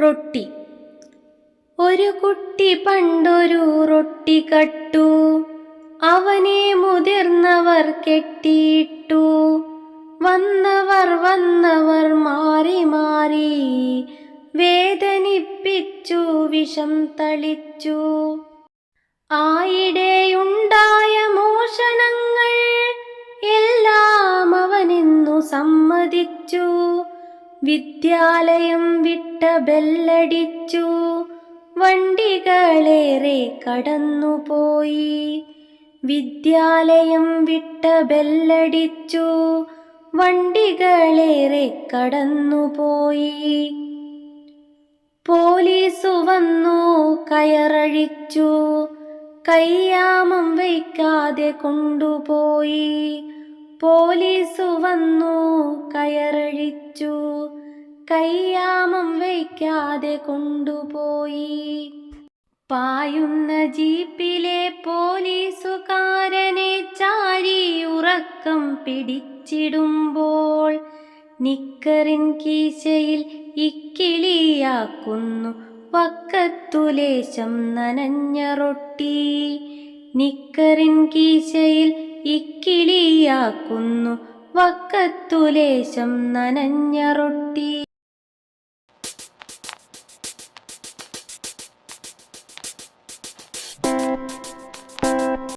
റൊട്ടി. ഒരു കുട്ടി പണ്ടൊരു റൊട്ടി കട്ടു. അവനെ മുതിർന്നവർ കെട്ടിയിട്ടു. വന്നവർ വന്നവർ മാറി മാറി വേദനിപ്പിച്ചു വിഷം തളിച്ചു. ആയിടെയുണ്ടായ മോഷണങ്ങൾ എല്ലാം അവനെന്നു സമ്മതിച്ചു. വിദ്യാലയം വിട്ട ബെല്ലടിച്ചു. വണ്ടികളേറെ കടന്നുപോയി. വിദ്യാലയം വിട്ട ബെല്ലടിച്ചു. വണ്ടികളേറെ കടന്നുപോയി. പോലീസ് വന്നു കയറഴിച്ചു. കയ്യാമം വയ്ക്കാതെ കൊണ്ടുപോയി. പോലീസ് വന്നു കയ്യാമം വയ്ക്കാതെ കൊണ്ടുപോയി. പായുന്ന ജീപ്പിലെ പോലീസുകാരനെ ചാരി ഉറക്കം പിടിച്ചിടുമ്പോൾ നിക്കറിൻ കീശയിൽ ഇക്കിളിയാക്കുന്നു വക്കത്തുലേശം നനഞ്ഞ റൊട്ടി. നിക്കറിൻ കീശയിൽ ഇക്കിളിയാക്കുന്നു വക്കത്തുലേശം നനഞ്ഞ റൊട്ടി.